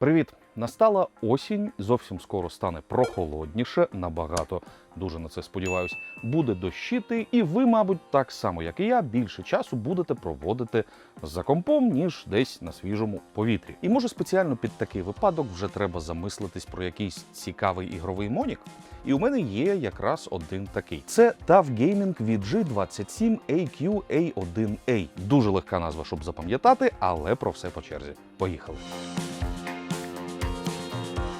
Привіт! Настала осінь, зовсім скоро стане прохолодніше, набагато, дуже на це сподіваюсь, буде дощити, і ви, мабуть, так само, як і я, більше часу будете проводити за компом, ніж десь на свіжому повітрі. І може спеціально під такий випадок вже треба замислитись про якийсь цікавий ігровий монік. І у мене є якраз один такий. Це TAF Gaming VG27 AQ A1A. Дуже легка назва, щоб запам'ятати, але про все по черзі. Поїхали.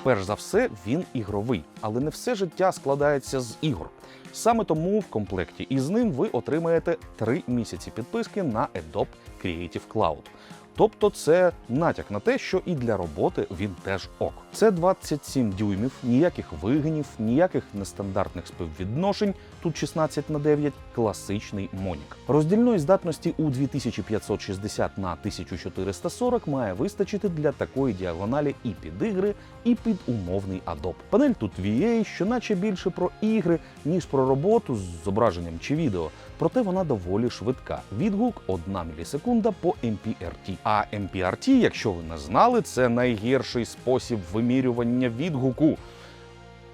Перш за все, він ігровий, але не все життя складається з ігор. Саме тому в комплекті із ним ви отримаєте 3 місяці підписки на Adobe Creative Cloud. Тобто це натяк на те, що і для роботи він теж ок. Це 27 дюймів, ніяких вигинів, ніяких нестандартних співвідношень. Тут 16 на 9 класичний монік. Роздільної здатності у 2560 на 1440 має вистачити для такої діагоналі і під ігри, і під умовний Adobe. Панель тут VA, що наче більше про ігри, ніж про роботу з зображенням чи відео. Проте вона доволі швидка. Відгук 1 мілісекунда по MPRT. А MPRT, якщо ви не знали, це найгірший спосіб вимірювання відгуку.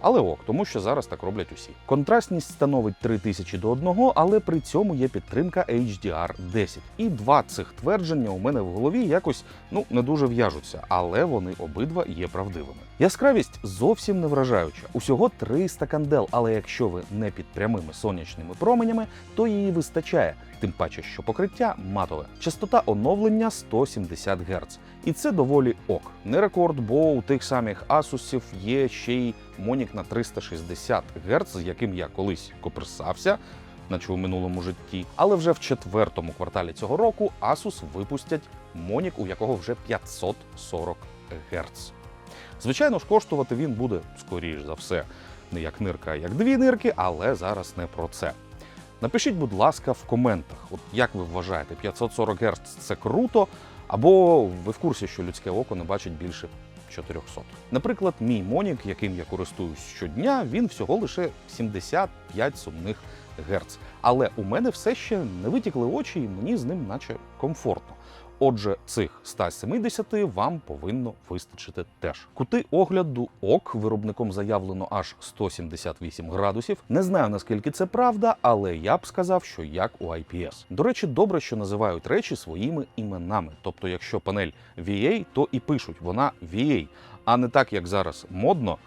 Але ок, тому що зараз так роблять усі. Контрастність становить 3000 до 1, але при цьому є підтримка HDR10. І два цих твердження у мене в голові якось ну не дуже в'яжуться, але вони обидва є правдивими. Яскравість зовсім не вражаюча. Усього 300 кандел, але якщо ви не під прямими сонячними променями, то її вистачає. Тим паче, що покриття матове. Частота оновлення 170 Гц. І це доволі ок. Не рекорд, бо у тих самих Asusів є ще й Монік на 360 Гц, з яким я колись коперсався. Наче у минулому житті, але вже в четвертому кварталі цього року Asus випустять Монік, у якого вже 540 Гц. Звичайно ж, коштувати він буде, скоріш за все, не як нирка, а як дві нирки, але зараз не про це. Напишіть, будь ласка, в коментах, от як ви вважаєте, 540 Гц це круто, або ви в курсі, що людське око не бачить більше 400. Наприклад, мій Монік, яким я користуюсь щодня, він всього лише 75 сумних Гц. Але у мене все ще не витікли очі, і мені з ним наче комфортно. Отже, цих 170 вам повинно вистачити теж. Кути огляду ок виробником заявлено аж 178 градусів. Не знаю наскільки це правда, але я б сказав, що як у IPS. До речі, добре, що називають речі своїми іменами. Тобто, якщо панель VA, то і пишуть вона VA, а не так, як зараз модно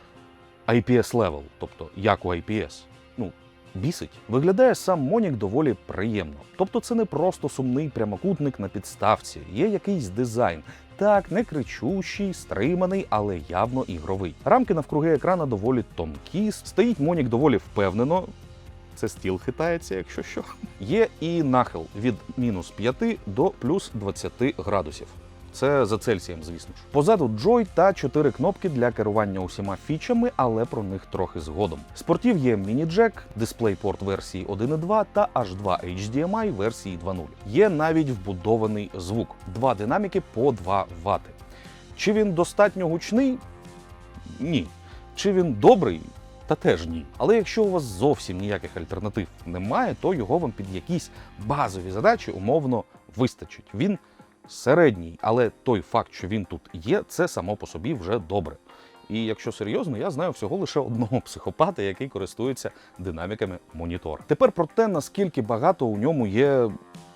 IPS level, тобто як у IPS. Ну, бісить. Виглядає сам Монік доволі приємно. Тобто це не просто сумний прямокутник на підставці, є якийсь дизайн. Так, не кричущий, стриманий, але явно ігровий. Рамки навкруги екрана доволі тонкі, стоїть Монік доволі впевнено. Це стіл хитається, якщо що. Є і нахил від мінус 5 до плюс 20 градусів. Це за Цельсієм, звісно ж. Позаду Joy та 4 кнопки для керування усіма фічами, але про них трохи згодом. Спортів є міні-джек, DisplayPort версії 1.2 та H2 HDMI версії 2.0. Є навіть вбудований звук, два динаміки по 2 Вт. Чи він достатньо гучний? Ні. Чи він добрий? Та теж ні. Але якщо у вас зовсім ніяких альтернатив немає, то його вам під якісь базові задачі умовно вистачить. Він середній, але той факт, що він тут є, це само по собі вже добре. І якщо серйозно, я знаю всього лише одного психопата, який користується динаміками монітора. Тепер про те, наскільки багато у ньому є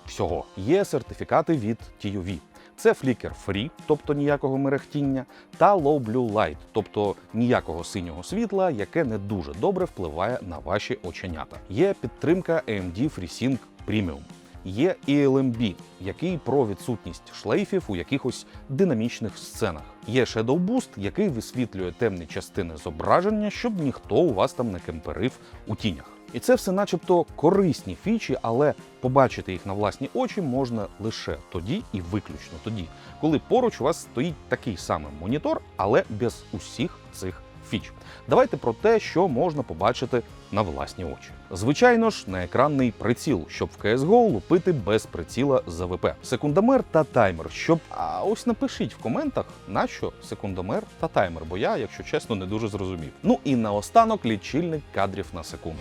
всього. Є сертифікати від TUV. Це Flicker Free, тобто ніякого мерехтіння, та Low Blue Light, тобто ніякого синього світла, яке не дуже добре впливає на ваші оченята. Є підтримка AMD FreeSync Premium. Є і LMB, який про відсутність шлейфів у якихось динамічних сценах. Є Shadow Boost, який висвітлює темні частини зображення, щоб ніхто у вас там не кемперив у тінях. І це все, начебто, корисні фічі, але побачити їх на власні очі можна лише тоді і виключно тоді, коли поруч у вас стоїть такий самий монітор, але без усіх цих фіч. Давайте про те, що можна побачити на власні очі. Звичайно ж, на екранний приціл, щоб в CSGO лупити без приціла з АВП. Секундомер та таймер. Щоб а ось напишіть в коментах, на що секундомер та таймер, бо я, якщо чесно, не дуже зрозумів. Ну і наостанок лічильник кадрів на секунду.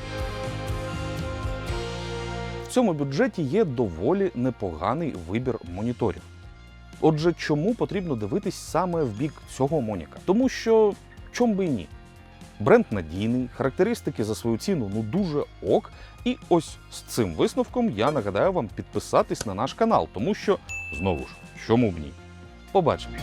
В цьому бюджеті є доволі непоганий вибір моніторів. Отже, чому потрібно дивитись саме в бік цього Моніка? Тому що чом би і ні. Бренд надійний, характеристики за свою ціну ну дуже ок. І ось з цим висновком я нагадаю вам підписатись на наш канал, тому що знову ж чому б ні? Побачимось!